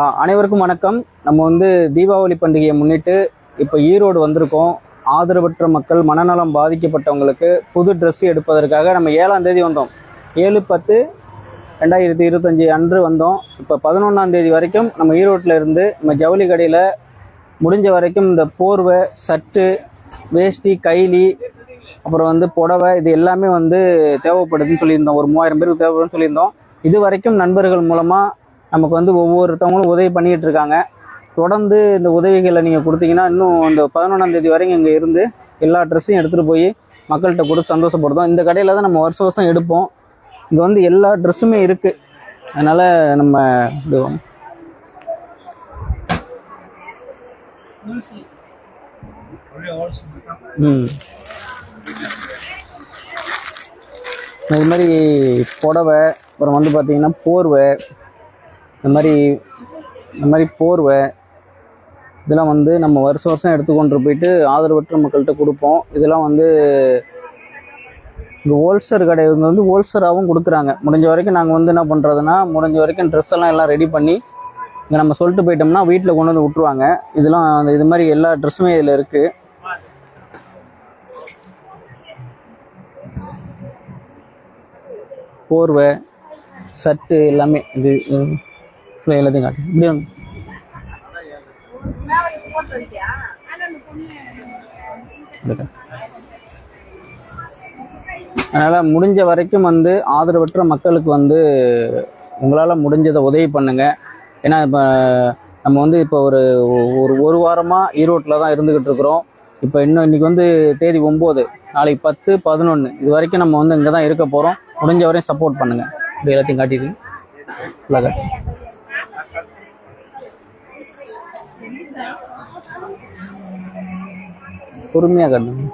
அனைவருக்கும் வணக்கம். நம்ம வந்து தீபாவளி பண்டிகையை முன்னிட்டு இப்போ ஈரோடு வந்திருக்கோம். ஆதரவற்ற மக்கள் மனநலம் பாதிக்கப்பட்டவங்களுக்கு புது ட்ரெஸ் எடுப்பதற்காக நம்ம ஏழாம் தேதி வந்தோம். ஏழு பத்து ரெண்டாயிரத்தி இருபத்தஞ்சி அன்று வந்தோம். இப்போ பதினொன்றாம் தேதி வரைக்கும் நம்ம ஈரோட்டில் இருந்து நம்ம ஜவுளி கடையில் முடிஞ்ச வரைக்கும் இந்த போர்வை சட்டு வேஷ்டி கைலி அப்புறம் வந்து புடவை இது எல்லாமே வந்து தேவைப்படுதுன்னு சொல்லியிருந்தோம். ஒரு மூவாயிரம் பேருக்கு தேவைப்படுதுன்னு சொல்லியிருந்தோம். இது வரைக்கும் நண்பர்கள் மூலமாக நமக்கு வந்து ஒவ்வொருத்தவங்களும் உதவி பண்ணிட்டு இருக்காங்க தொடர்ந்து இந்த உதவிகளை நீங்கள் கொடுத்தீங்கன்னா இன்னும் இந்த பதினொன்றாம் தேதி வரைக்கும் இங்கே இருந்து எல்லா ட்ரெஸ்ஸையும் எடுத்துகிட்டு போய் மக்கள்கிட்ட கொடுத்து சந்தோஷப்படுத்தோம் இந்த கடையில் தான் நம்ம வருஷம் வருஷம் எடுப்போம். இங்கே வந்து எல்லா ட்ரெஸ்ஸுமே இருக்குது அதனால் நம்ம இது ம். இது மாதிரி புடவை அப்புறம் வந்து பார்த்தீங்கன்னா போர்வை இந்த மாதிரி இந்த மாதிரி போர்வை இதெல்லாம் வந்து நம்ம வருஷம் வருஷம் எடுத்துக்கொண்டு போயிட்டு ஆதரவற்ற மக்கள்கிட்ட கொடுப்போம். இதெல்லாம் வந்து இங்கே ஹோல்சேல் கடை இவங்க வந்து ஹோல்சேலாகவும் கொடுக்குறாங்க. முடிஞ்ச வரைக்கும் நாங்கள் வந்து என்ன பண்ணுறதுன்னா முடிஞ்ச வரைக்கும் ட்ரெஸ் எல்லாம் எல்லாம் ரெடி பண்ணி இங்கே நம்ம சொல்லிட்டு போயிட்டோம்னா வீட்டில் கொண்டு வந்து விட்ருவாங்க இதெல்லாம் அந்த இது மாதிரி எல்லா ட்ரெஸ்ஸுமே இதில் இருக்குது போர்வை சட்டு எல்லாமே இது. இது எல்லாத்தையும் காட்டு. இப்படி வந்து அதனால் முடிஞ்ச வரைக்கும் வந்து ஆதரவற்ற மக்களுக்கு வந்து உங்களால் முடிஞ்சதை உதவி பண்ணுங்க. ஏன்னா இப்போ நம்ம வந்து இப்போ ஒரு ஒரு ஒரு வாரமாக ஈரோட்டில் தான் இருந்துக்கிட்டு இருக்கிறோம். இப்போ இன்னும் இன்றைக்கி வந்து தேதி ஒம்பது நாளைக்கு பத்து பதினொன்று இது வரைக்கும் நம்ம வந்து இங்கே தான் இருக்க போகிறோம் முடிஞ்ச வரையும் சப்போர்ட் பண்ணுங்க. இப்படி எல்லாத்தையும் காட்டிடுங்க उर्मिया कर दूँगी